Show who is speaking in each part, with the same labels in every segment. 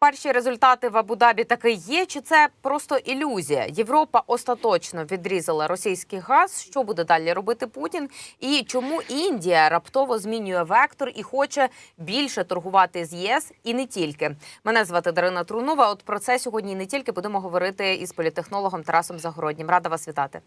Speaker 1: Перші результати в Абу-Дабі таки є, чи це просто ілюзія? Європа остаточно відрізала російський газ. Що буде далі робити Путін? І чому Індія раптово змінює вектор і хоче більше торгувати з ЄС і не тільки? Мене звати Дарина Трунова. От про це сьогодні не тільки будемо говорити із політехнологом Тарасом Загороднім. Рада вас вітати.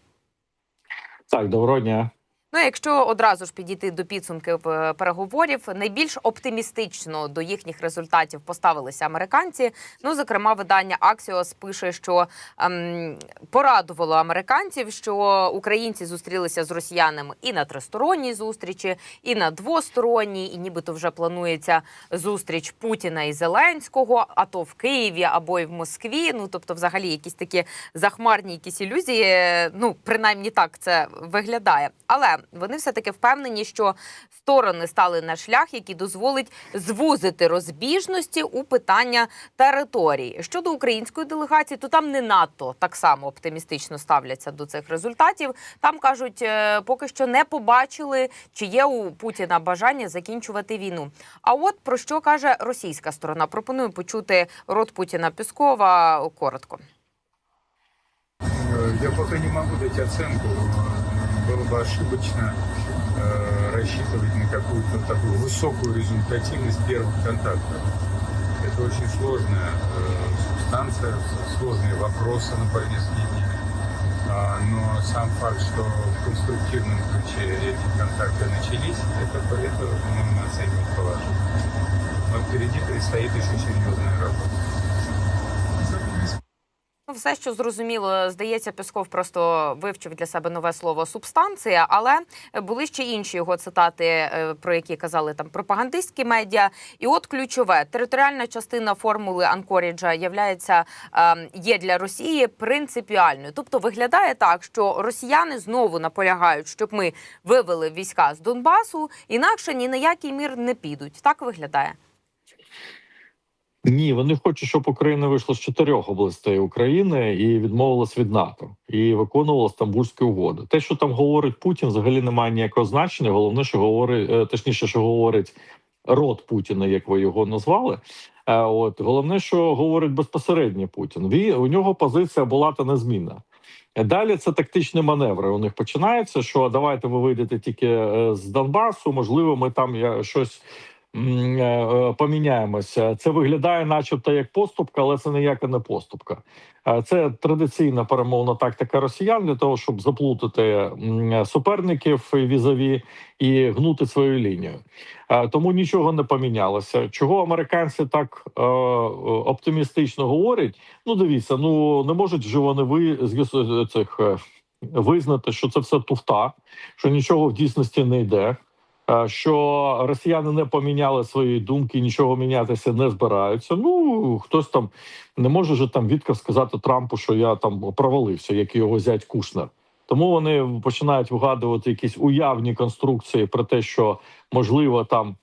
Speaker 2: Так, доброго дня.
Speaker 1: Ну, якщо одразу ж підійти до підсумків е, переговорів, найбільш оптимістично до їхніх результатів поставилися американці. Ну, зокрема, видання Axios пише, що ем, порадувало американців, що українці зустрілися з росіянами і на тристоронній зустрічі, і на двосторонній, і нібито вже планується зустріч Путіна і Зеленського, а то в Києві або й в Москві. Ну тобто, взагалі, якісь такі захмарні якісь ілюзії. Ну, принаймні так це виглядає. Але вони все таки впевнені, що сторони стали на шлях, який дозволить звузити розбіжності у питання територій. Щодо української делегації, то там не надто так само оптимістично ставляться до цих результатів. Там кажуть, е, поки що не побачили, чи є у Путіна бажання закінчувати війну. А от про що каже російська сторона? Пропоную почути рот Путіна Піскова коротко.
Speaker 3: Э, Я пока не могу дать оценку. Было бы ошибочно э, рассчитывать на какую-то такую высокую результативность первых контактов. Это очень сложная э, субстанция, сложные вопросы на повестке дня. А, но сам факт, что в конструктивном ключе эти контакты начались, это, это можно оценивать положительно. Но впереди предстоит еще серьезная работа.
Speaker 1: Все, що зрозуміло, здається, Песков просто вивчив для себе нове слово субстанція, але були ще інші його цитати, е, про які казали там пропагандистські медіа. І от ключове територіальна частина формули Анкоріджа являється е, є для Росії принципіальною. Тобто виглядає так, що росіяни знову наполягають, щоб ми вивели війська з Донбасу, інакше ні на який мір не підуть. Так виглядає.
Speaker 2: Ні, вони хочуть, щоб Україна вийшла з чотирьох областей України і відмовилась від НАТО і виконувала Стамбульські угоди. Те, що там говорить Путін, взагалі не має ніякого значення. Головне, що говорить, е, точніше, що говорить рот Путіна, як ви його назвали. Е, От головне, що говорить безпосередньо Путін. Він у нього позиція була та незмінна. Далі це тактичні маневри. У них починається. Що давайте ви вийдете тільки е, з Донбасу. Можливо, ми там я щось поміняємося. Це виглядає, начебто, як поступка, але це ніяка не поступка. Е, Це традиційна перемовна тактика росіян для того, щоб заплутати суперників візові і гнути свою лінію. Е, Тому нічого не помінялося. Чого американці так е, е, оптимістично говорять? Ну, дивіться, ну не можуть же вони ви цих е, визнати, що це все туфта, що нічого в дійсності не йде. Е, Що росіяни не поміняли свої думки, нічого мінятися не збираються. Ну хтось там не може же там відказ сказати Трампу, що я там провалився, як його зять Кушнер. Тому вони починають вигадувати якісь уявні конструкції про те, що можливо там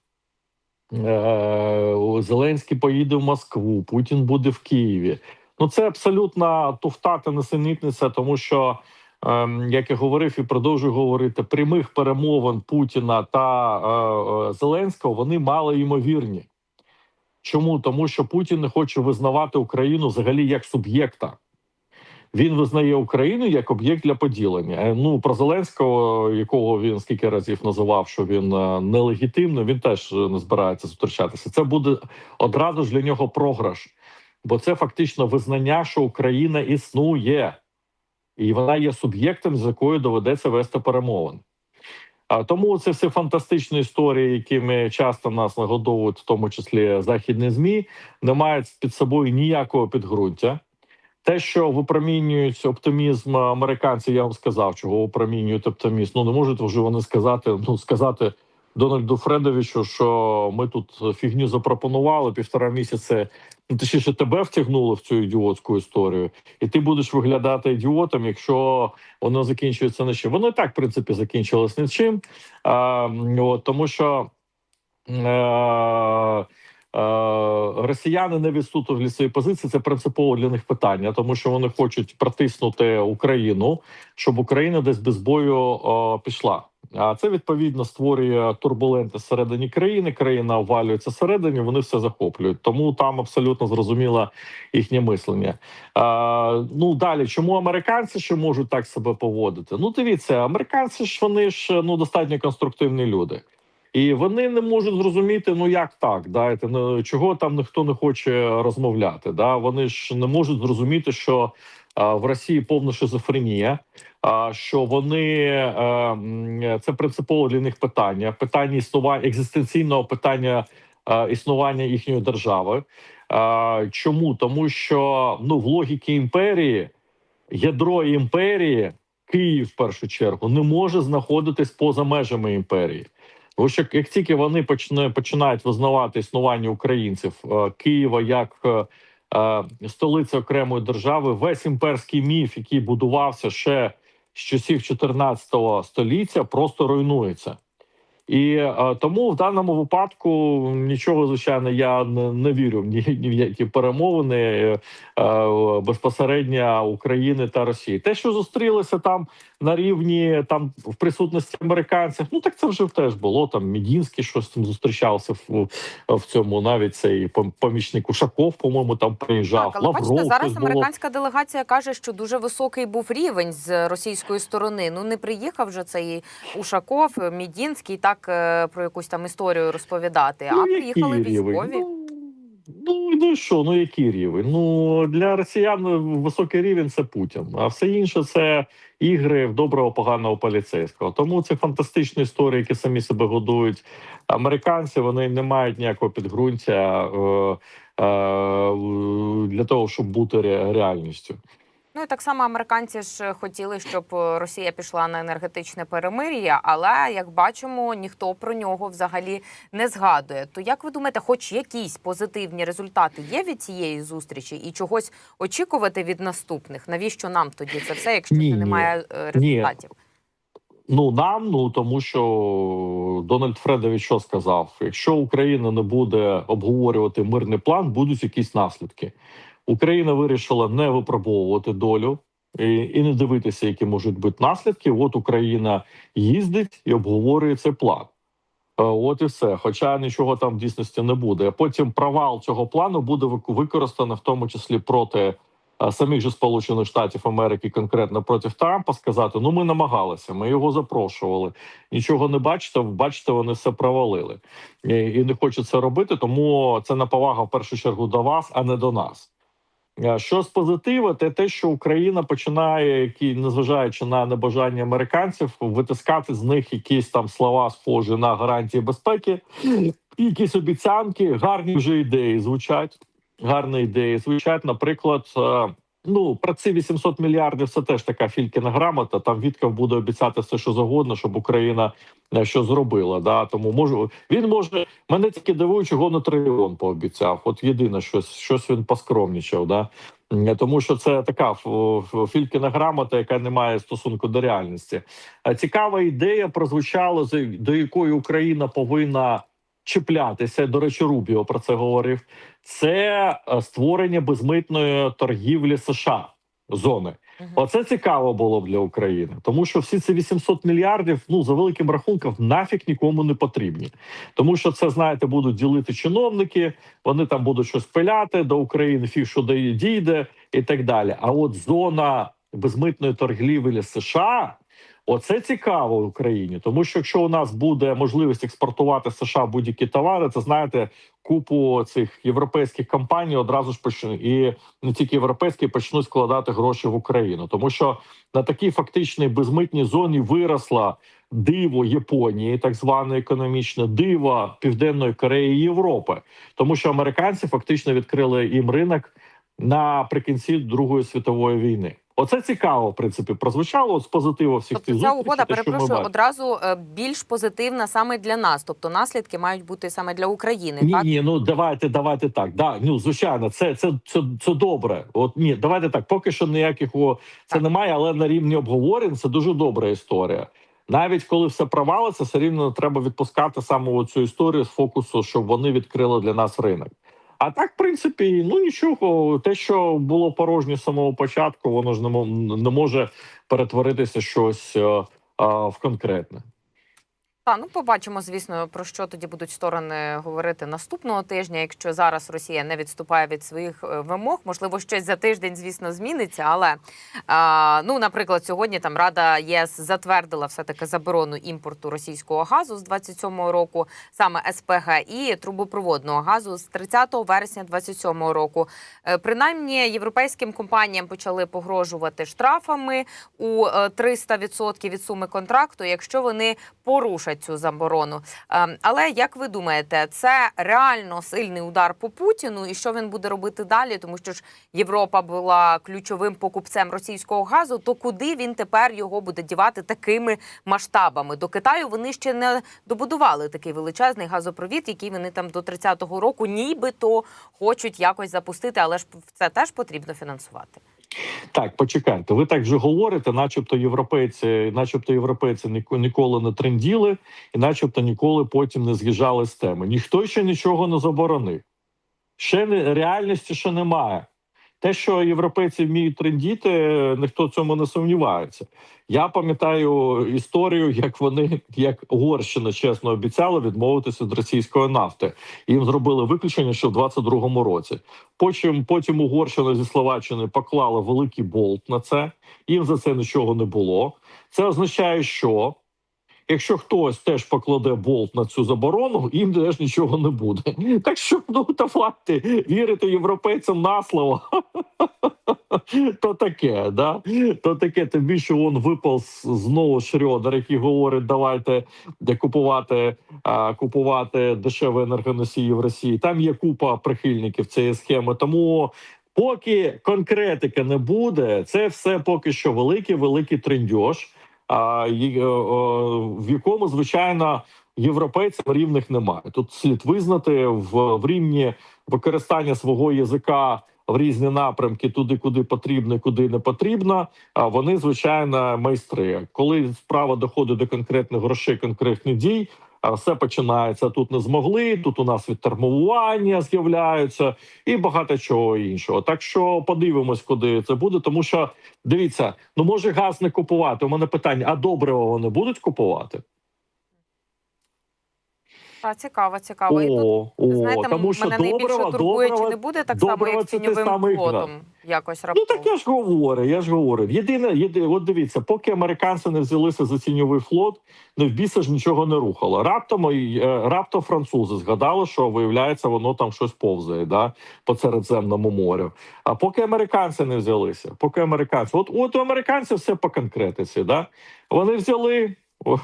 Speaker 2: е- Зеленський поїде в Москву, Путін буде в Києві. Ну це абсолютно туфта та несенітниця, тому що. Ем, Як я говорив і продовжую говорити, прямих перемовин Путіна та е, е, Зеленського вони мало ймовірні. Чому? Тому що Путін не хоче визнавати Україну взагалі як суб'єкта. Він визнає Україну як об'єкт для поділення. Е, Ну про Зеленського, якого він скільки разів називав, що він нелегітимний, він теж не збирається зустрічатися. Це буде одразу ж для нього програш, бо це фактично визнання, що Україна існує, і вона є суб'єктом, з якою доведеться вести перемовини. А тому це все фантастичні історії, якими часто нас нагодовують, в тому числі західні змі, не мають під собою ніякого підґрунтя. Те, що випромінюють оптимізм американці, я вам сказав, чого випромінюють оптимізм. Ну не можуть вже вони сказати, ну сказати Дональду Фредовичу, що ми тут фігню запропонували півтора місяці. Ну, точніше, тебе втягнули в цю ідіотську історію, і ти будеш виглядати ідіотом, якщо воно закінчується нічим. Воно і так, в принципі, закінчилось нічим. А, от, тому що. Е- Е, Росіяни не відступили від своєї позиції. Це принципово для них питання, тому що вони хочуть протиснути Україну, щоб Україна десь без бою о, пішла. А це відповідно створює турбуленти всередині країни. Країна обвалюється всередині, вони все захоплюють. Тому там абсолютно зрозуміло їхнє мислення. А, ну далі, чому американці ще можуть так себе поводити? Ну, дивіться, американці ж вони ж ну достатньо конструктивні люди. І вони не можуть зрозуміти, ну як так, да, чого там ніхто не хоче розмовляти. Да? Вони ж не можуть зрозуміти, що в Росії повна шизофренія, а, що вони е, це принципово для них питання, питання існування екзистенційного питання е, існування їхньої держави. Чому? Тому що ну в логіки імперії, ядро імперії, Київ в першу чергу, не може знаходитись поза межами імперії. Тому що як тільки вони починають визнавати існування українців е, Києва як е, е, столиці окремої держави, весь імперський міф, який будувався ще з часів 14 століття, просто руйнується. І тому в даному випадку нічого, звичайно, я не, не вірю ні, ні в які перемовини е, безпосередньо України та Росії. Те, що зустрілися там на рівні там в присутності американців, ну так це вже теж було. Там Мідінський щось там зустрічався в, в цьому. Навіть цей помічник Ушаков, по-моєму, там приїжджав.
Speaker 1: Так, але бачите, зараз
Speaker 2: було.
Speaker 1: американська делегація каже, що дуже високий був рівень з російської сторони. Ну не приїхав же цей Ушаков, Мідінський, так е, про якусь там історію розповідати. а
Speaker 2: який
Speaker 1: приїхали
Speaker 2: рівень?
Speaker 1: військові.
Speaker 2: Ну, Ну, і що, ну який рівень? Ну для росіян високий рівень це Путін, а все інше це ігри в доброго поганого поліцейського. Тому це фантастичні історії, які самі себе годують. Американці вони не мають ніякого підґрунтя е, е, для того, щоб бути ре- реальністю.
Speaker 1: Ну і так само американці ж хотіли, щоб е, Росія пішла на енергетичне перемир'я, але як бачимо, ніхто про нього взагалі не згадує. То як ви думаєте, хоч якісь позитивні результати є від цієї зустрічі і чогось очікувати від наступних? Навіщо нам тоді це все, якщо
Speaker 2: Ні,
Speaker 1: це
Speaker 2: ні.
Speaker 1: немає е,
Speaker 2: Ні.
Speaker 1: результатів?
Speaker 2: Ну нам, ну тому що Дональд Фредович що сказав: якщо Україна не буде обговорювати мирний план, будуть якісь наслідки. Україна вирішила не випробовувати долю і, і не дивитися, які можуть бути наслідки. От Україна їздить і обговорює цей план. Е, От і все. Хоча нічого там в дійсності не буде. Потім провал цього плану буде вик- використано в тому числі проти е, самих же Сполучених Штатів Америки, конкретно проти Трампа, сказати: ну ми намагалися, ми його запрошували. Нічого не бачите. Бачите, вони все провалили і, не хочуть це робити. Тому це наповага в першу чергу до вас, а не до нас. Е, Що з позитиву, це те, що Україна починає, які незважаючи на небажання американців, витискати з них якісь там слова, схожі на гарантії безпеки, якісь обіцянки, гарні вже ідеї звучать. Гарні ідеї звучать. Наприклад, е, ну про ці 800 мільярдів це теж така фількіна грамота. Там Вітков буде обіцяти все, що завгодно, щоб Україна е, що зробила. Да тому можу він може мене тільки дивує, чого на трильйон пообіцяв. От єдине, щось щось він поскромнічав. Да тому що це така фількіна грамота, яка не має стосунку до реальності. Е, Цікава ідея прозвучала, до якої Україна повинна чіплятися. До речі, Рубіо про це говорив. Це е, створення безмитної торгівлі США зони. Оце цікаво було б для України, тому що всі ці 800 мільярдів, ну за великим рахунком, нафіг нікому не потрібні, тому що це знаєте, будуть ділити чиновники, вони там будуть щось пиляти до України, фіг що дійде і так далі. А от зона безмитної торгівлі США. Оце цікаво Україні, тому що якщо у нас буде можливість експортувати США будь-які товари, це знаєте, купу цих європейських компаній одразу ж почнуть і не тільки європейські почнуть складати гроші в Україну, тому що на такій фактичній безмитній зоні виросла диво Японії, так зване економічне диво Південної Кореї і Європи, тому що американці фактично відкрили їм ринок наприкінці Другої світової війни. Оце цікаво, в принципі, прозвучало з позитиву всіх
Speaker 1: Тобто
Speaker 2: тих
Speaker 1: ця угода
Speaker 2: те,
Speaker 1: перепрошую одразу е, більш позитивна саме для нас. Тобто наслідки мають бути саме для України.
Speaker 2: Ні,
Speaker 1: так
Speaker 2: ні, ну давайте, давайте так. Да, ну звичайно, це, це, це, це добре. От ні, давайте так. Поки що ніяких о, це
Speaker 1: Так.
Speaker 2: немає, але на рівні обговорень це дуже добра історія. Навіть коли все провалиться, все рівно треба відпускати саме цю історію з фокусу, щоб вони відкрили для нас ринок. А так, в принципі, ну нічого, те, що було порожнє з самого початку, воно ж не, може перетворитися щось е, е, в конкретне.
Speaker 1: Та ну побачимо, звісно, про що тоді будуть сторони говорити наступного тижня. Якщо зараз Росія не відступає від своїх е, вимог, можливо, щось за тиждень, звісно, зміниться. Але а, ну, наприклад, сьогодні там Рада ЄС затвердила все таки заборону імпорту російського газу з 27-го року, саме СПГ і трубопроводного газу з 30 вересня 27-го року. Е, Принаймні, європейським компаніям почали погрожувати штрафами у е, 300% від суми контракту, якщо вони порушать цю заборону. Ем, Але як ви думаєте, це реально сильний удар по Путіну, і що він буде робити далі? Тому що ж Європа була ключовим покупцем російського газу. То куди він тепер його буде дівати такими масштабами? До Китаю вони ще не добудували такий величезний газопровід, який вони там до 30-го року нібито хочуть якось запустити, але ж це теж потрібно фінансувати.
Speaker 2: Так, почекайте. Ви так вже говорите, начебто європейці, начебто європейці ніколи не тренділи, і начебто ніколи потім не з'їжджали з теми. Ніхто ще нічого не заборонив. Ще не реальності ще немає. Те, що європейці вміють трендіти, ніхто цьому не сумнівається. Я пам'ятаю історію, як вони, як Угорщина чесно обіцяла відмовитися від російської нафти. Їм зробили виключення ще в 22-му році. Потім, потім Угорщина зі Словаччини поклала великий болт на це. Їм за це нічого не було. Це означає, що якщо хтось теж покладе болт на цю заборону, їм теж нічого не буде. Так що ну давайте вірити європейцям на слово. То таке, да? То таке, тим більше він випав знову Шрёдер, який говорить, давайте купувати, а, купувати дешеві енергоносії в Росії. Там є купа прихильників цієї схеми. Тому поки конкретики не буде, це все поки що великий, великий трендьош, в якому, звичайно, європейцям рівних немає. Тут слід визнати в, в рівні використання свого язика в різні напрямки, туди, куди потрібно, куди не потрібно. А вони звичайно майстри. Коли справа доходить до конкретних грошей, конкретних дій. Все починається тут. Не змогли. Тут у нас відтермування з'являються і багато чого іншого. Так що подивимось, куди це буде. Тому що дивіться, ну може газ не купувати. У мене питання: а добрива вони будуть купувати?
Speaker 1: А цікаво, цікаво. І тут
Speaker 2: О, о,
Speaker 1: знаєте,
Speaker 2: тому що
Speaker 1: мене найбільше
Speaker 2: добрива,
Speaker 1: турбує, чи не буде так само, як
Speaker 2: це
Speaker 1: тіньовим флотом якось
Speaker 2: Ну так я ж говорю, я ж говорю. Єдине, єдине, от дивіться, поки американці не взялися за тіньовий флот, не в біса ж нічого не рухало. Раптом е, раптом французи згадали, що виявляється, воно там щось повзає, да, по Середземному морю. А поки американці не взялися, поки американці, от от у американців все по конкретиці, да. Вони взяли, о,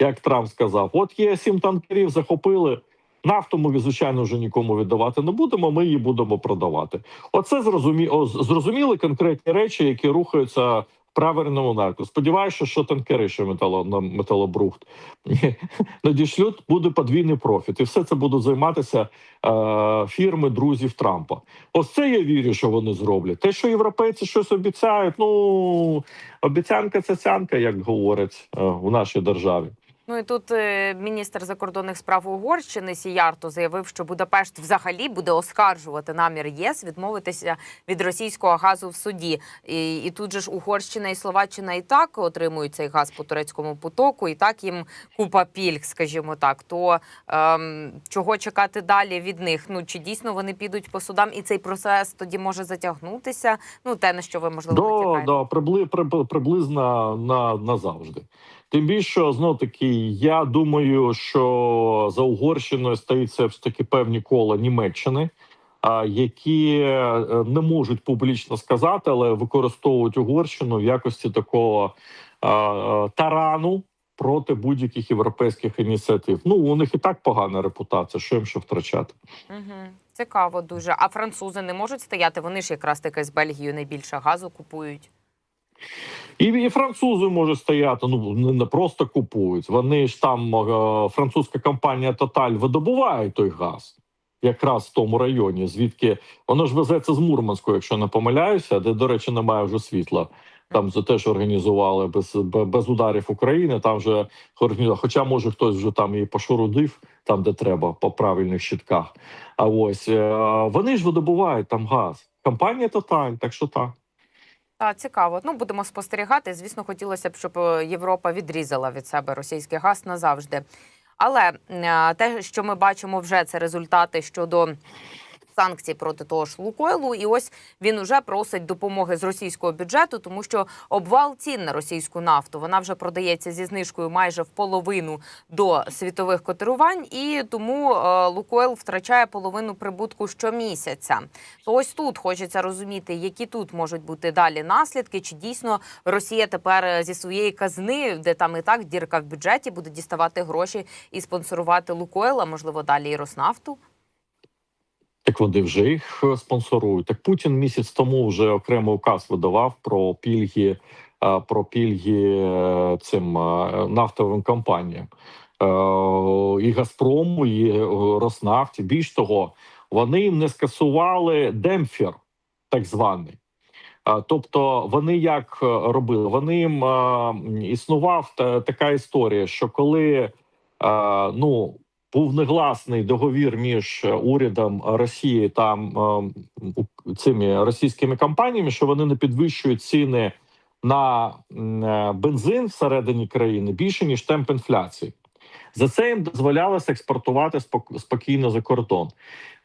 Speaker 2: як Трамп сказав, от є сім танкерів, захопили. Нафту ми, звичайно, вже нікому віддавати не будемо. Ми її будемо продавати. Оце зрозумі... о, зрозуміли конкретні речі, які рухаються в правильному напрямку. Сподіваюся, що танкери ще метало на металобрухт надішлють, буде подвійний профіт, і все це будуть займатися е, фірми друзів Трампа. Ось це я вірю, що вони зроблять. Те, що європейці щось обіцяють, ну обіцянка це цянка, як говорять е, в нашій державі.
Speaker 1: Ну і тут е, міністр закордонних справ Угорщини Сіярто заявив, що Будапешт взагалі буде оскаржувати намір ЄС відмовитися від російського газу в суді. І, і тут же ж Угорщина і Словаччина і так отримують цей газ по турецькому потоку, і так їм купа пільг, скажімо так. То ем, чого чекати далі від них? Ну чи дійсно вони підуть по судам, і цей процес тоді може затягнутися? Ну те на що ви можливо натякаєте.
Speaker 2: да, прибли, прибли, приблизно на, назавжди. Тим більше, знов таки, я думаю, що за Угорщиною стоїть все таки певні кола Німеччини, які е, не можуть публічно сказати, але використовують Угорщину в якості такого тарану проти будь-яких європейських ініціатив. Ну у них і так погана репутація, що їм ще втрачати.
Speaker 1: Цікаво дуже. А французи не можуть стояти. Вони ж якраз таки з Бельгією найбільше газу купують.
Speaker 2: І, і французи можуть стояти. Ну не, просто купують. Вони ж там е, французька компанія Тоталь видобуває той газ, якраз в тому районі, звідки воно ж везеться з Мурманську, якщо не помиляюся, де, до речі, немає вже світла. Там за теж організували без, без ударів України. Там вже. Хоча може хтось вже там і пошурудив, там де треба, по правильних щитках. А ось е, вони ж видобувають там газ. Компанія Тоталь, так що так.
Speaker 1: Цікаво. Ну будемо спостерігати. Звісно, хотілося б, щоб е, Європа відрізала від себе російський газ назавжди. Але е, те, що ми бачимо, вже це результати щодо санкцій проти того ж Лукойлу. І ось він уже просить допомоги з російського бюджету, тому що обвал цін на російську нафту вона вже продається зі знижкою майже в половину до світових котирувань, і тому е, Лукойл втрачає половину прибутку щомісяця. То ось тут хочеться розуміти, які тут можуть бути далі наслідки, чи дійсно Росія тепер е, зі своєї казни, де там і так дірка в бюджеті, буде діставати гроші і спонсорувати Лукойл, а можливо далі і Роснафту.
Speaker 2: Так вони вже їх е, спонсорують. Так Путін місяць тому вже окремий указ видавав про пільги, е, про пільги е, цим нафтовим компаніям і Газпрому, і Роснафті. Більш того, вони їм не скасували демпфер, так званий. Тобто вони як робили? Вони їм існував та, така історія, що коли ну був негласний договір між е, урядом Росії та м, цими російськими компаніями, що вони не підвищують ціни на е, бензин всередині країни більше ніж темп інфляції. За це їм дозволялося експортувати спок- спокійно за кордон,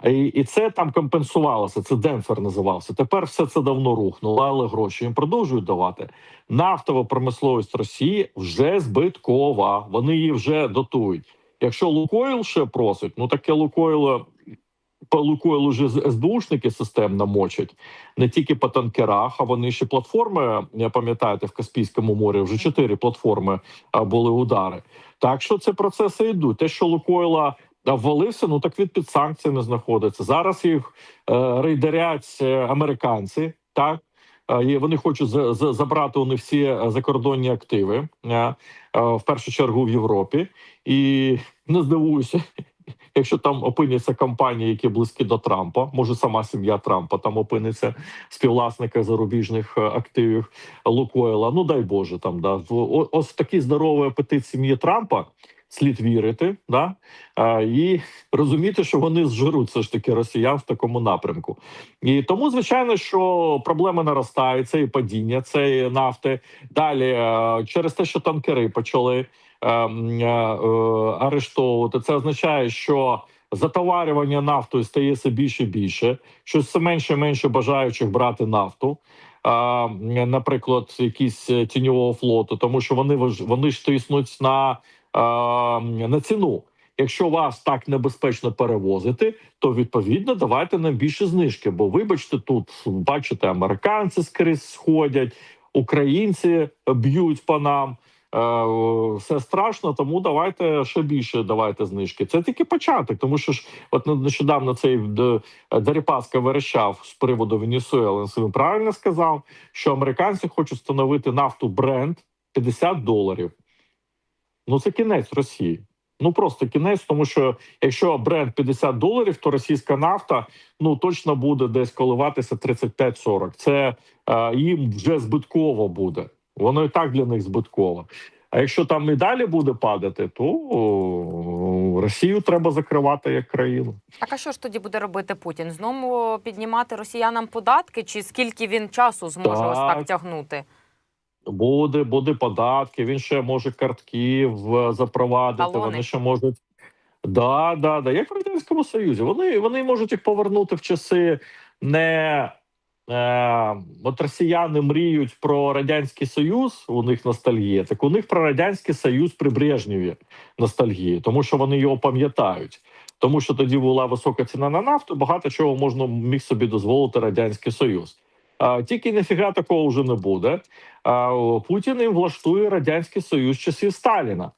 Speaker 2: і, і це там компенсувалося. Це демпфер називався. Тепер все це давно рухнуло, але гроші їм продовжують давати. Нафтова промисловість Росії вже збиткова. Вони її вже дотують. Якщо Лукойл ще просить, ну таке Лукойл по Лукойл уже СБУшники системно мочать не тільки по танкерах, а вони ще платформи. е, Пам'ятаєте, в Каспійському морі вже чотири платформи були удари. Так що ці процеси йдуть. Те, що Лукойла ввалився, ну так він під санкціями знаходиться. Зараз їх е, рейдерять е, американці. Так вони хочуть за, за, забрати у них всі е, закордонні активи е, е, в першу чергу в Європі. І не здивуюся, якщо там опиняться компанії, які близькі до Трампа, може сама сім'я Трампа там опиниться співвласника зарубіжних е, активів Лукойла. Ну дай Боже, там да ось такий здоровий апетит сім'ї Трампа. Слід вірити, да і розуміти, що вони зжируть все ж таки росіян в такому напрямку. І тому, звичайно, що проблеми наростають. Це і падіння цієї нафти. Далі е, через те, що танкери почали е, е, е, арештовувати, це означає, що затоварювання нафтою стає все більше і більше, що все менше і менше бажаючих брати нафту. Наприклад, якісь тіньового флоту, тому що вони вони ж тиснуть на, на ціну. Якщо вас так небезпечно перевозити, то відповідно давайте нам більше знижки. Бо вибачте, тут бачите, американці скрізь сходять, українці б'ють по нам. Е, Все страшно, тому давайте ще більше давайте знижки. Це тільки початок, тому що ж, от нещодавно цей Д- Дерипаска верещав з приводу Венесуели. Він правильно сказав, що американці хочуть встановити нафту бренд 50 доларів. Ну це кінець Росії. Ну просто кінець, тому що якщо бренд 50 доларів, то російська нафта ну точно буде десь коливатися 35-40. Це е, їм вже збитково буде. Воно і так для них збитково. А якщо там і далі буде падати, то о, Росію треба закривати як країну.
Speaker 1: Так а що ж тоді буде робити Путін? Знову піднімати росіянам податки, чи скільки він часу зможе ось так
Speaker 2: Так.
Speaker 1: тягнути?
Speaker 2: Буде, буде податки. Він ще може картків запровадити.
Speaker 1: Талони.
Speaker 2: Вони ще можуть. Да, да, да, як в радянському союзі. Вони, вони можуть їх повернути в часи не. Е, от росіяни мріють про радянський союз. У них ностальгія. Так у них про радянський союз при Брежнєві ностальгія, тому що вони його пам'ятають. Тому що тоді була висока ціна на нафту. Багато чого можна міг собі дозволити радянський союз. Тільки ніфіга такого вже не буде. Путін їм влаштує радянський союз часів Сталіна.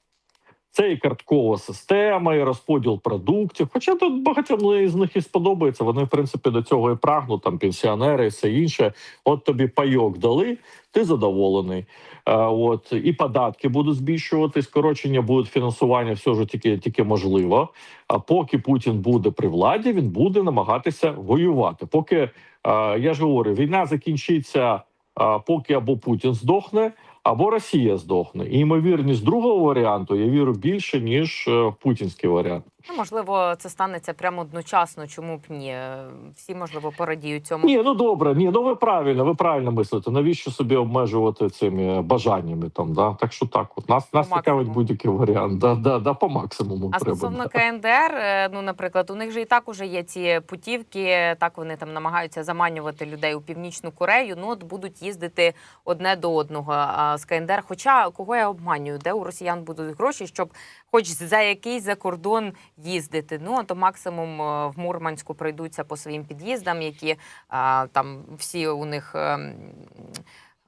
Speaker 2: Це і карткова система, і розподіл продуктів. Хоча тут багатьом з них і сподобається. Вони, в принципі, до цього і прагнуть, там пенсіонери і все інше. От тобі пайок дали, ти задоволений. А, от і податки будуть збільшувати, скорочення будуть фінансування, все ж тільки, тільки можливо. А поки Путін буде при владі, він буде намагатися воювати. Поки а, я ж говорю, війна закінчиться, а, поки або Путін здохне, або Росія здохне. І ймовірність другого варіанту я вірю більше ніж е, путінський варіант.
Speaker 1: Ну, можливо, це станеться прямо одночасно. Чому б ні? Всі можливо порадіють цьому.
Speaker 2: Ні, ну добре, ні, ну ви правильно, ви правильно мислите. Навіщо собі обмежувати цими бажаннями там? Да? Так що так, от нас, нас
Speaker 1: По
Speaker 2: цікавить будь-який варіант. Да, да, да, по максимуму
Speaker 1: А
Speaker 2: треба.
Speaker 1: стосовно
Speaker 2: да.
Speaker 1: КНДР, е, ну наприклад, у них же і так уже є ці путівки. Так вони там намагаються заманювати людей у північну Корею. Ну от будуть їздити одне до одного а, з КНДР. Хоча кого я обманюю, де у росіян будуть гроші, щоб хоч за якийсь за кордон їздити. Ну то максимум е, в Мурманську пройдуться по своїм під'їздам, які там всі у них.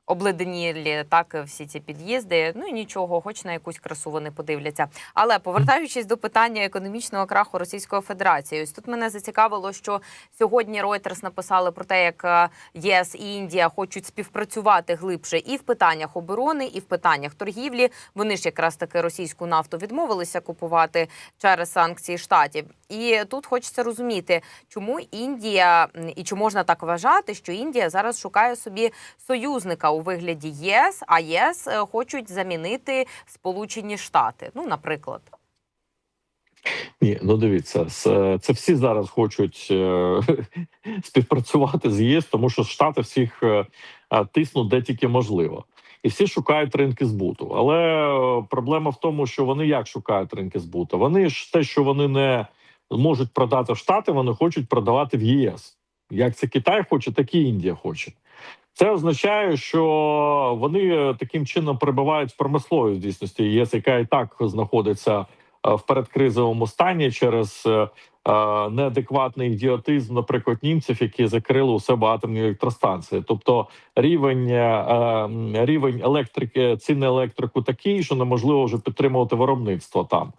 Speaker 1: Обледенілі так всі ці під'їзди. Ну і нічого, хоч на якусь красу вони подивляться. Але повертаючись до питання економічного краху Російської Федерації, ось тут мене зацікавило, що сьогодні Reuters написали про те, як е, ЄС і Індія хочуть співпрацювати глибше і в питаннях оборони, і в питаннях торгівлі. Вони ж якраз таки російську нафту відмовилися купувати через санкції штатів. І тут хочеться розуміти, чому Індія і чи можна так вважати, що Індія зараз шукає собі союзника у вигляді ЄС, а ЄС е, хочуть замінити Сполучені Штати. Ну, наприклад.
Speaker 2: Ні, ну дивіться, це, це всі зараз хочуть е, співпрацювати з ЄС, тому що Штати всіх е, е, тиснуть де тільки можливо. І всі шукають ринки збуту. Але е, проблема в тому, що вони як шукають ринки збуту. Вони ж те, що вони не можуть продати в Штати, вони хочуть продавати в ЄС. Як це Китай хоче, так і Індія хоче. Це означає, що вони е, таким чином перебувають в промисловій дійсності ЄС, яка і так знаходиться е, в передкризовому стані через е, неадекватний ідіотизм, наприклад, німців, які закрили у себе атомні електростанції. Тобто рівень, рівень електрики, цін на електрику такий, що неможливо вже підтримувати виробництво там.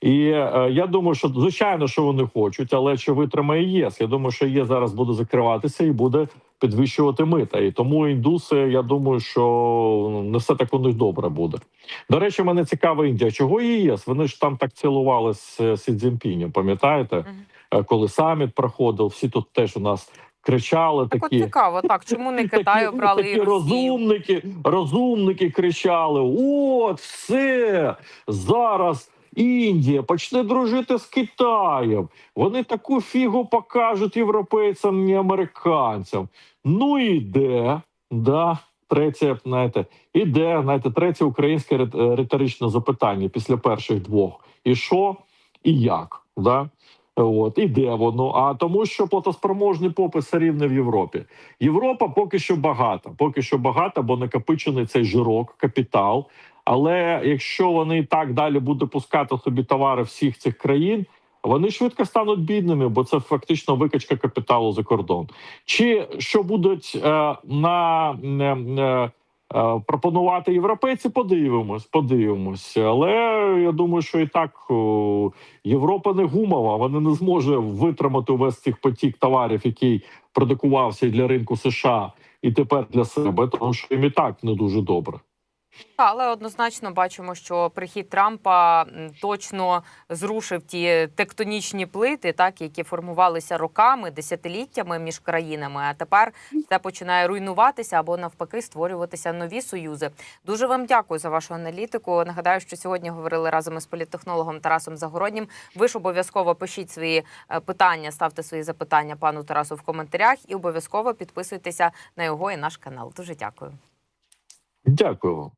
Speaker 2: І е, я думаю, що звичайно, що вони хочуть, але чи витримає ЄС? Я думаю, що ЄС зараз буде закриватися і буде підвищувати мита. І тому індуси, я думаю, що не все так у них добре буде. До речі, мене цікава Індія. Чого ЄС? Вони ж там так цілували з е, Сі Цзіньпінем, пам'ятаєте? Е, Коли саміт проходив, всі тут теж у нас кричали
Speaker 1: Так от
Speaker 2: такі.
Speaker 1: цікаво, так чому не Китай
Speaker 2: Такі-
Speaker 1: обрали
Speaker 2: такі
Speaker 1: і Росію?
Speaker 2: розумники, розумники кричали: от все зараз. Індія почне дружити з Китаєм. Вони таку фігу покажуть європейцям і американцям. Ну і де? Да. Третє, знаєте, іде, знаєте, третє українське риторичне запитання після перших двох. І що, і як? Да? От, і де воно? А тому, що платоспроможний попит все рівне в Європі. Європа поки що багата, поки що багата, бо накопичений цей жирок, капітал. Але якщо вони так далі будуть пускати собі товари всіх цих країн, вони швидко стануть бідними, бо це фактично викачка капіталу за кордон. Чи що будуть е, на е, е, е, пропонувати європейці? Подивимось, подивимось. Але я думаю, що і так о, Європа не гумова, вона не зможе витримати увесь цих потік товарів, який продукувався для ринку США, і тепер для себе, тому що їм і так не дуже добре.
Speaker 1: Але однозначно бачимо, що прихід Трампа точно зрушив ті тектонічні плити, так які формувалися роками, десятиліттями між країнами. А тепер це починає руйнуватися або навпаки створюватися нові союзи. Дуже вам дякую за вашу аналітику. Нагадаю, що сьогодні говорили разом із політтехнологом Тарасом Загороднім. Ви ж обов'язково пишіть свої е, питання, ставте свої запитання пану Тарасу в коментарях і обов'язково підписуйтеся на його і наш канал. Дуже дякую.
Speaker 2: Дякую.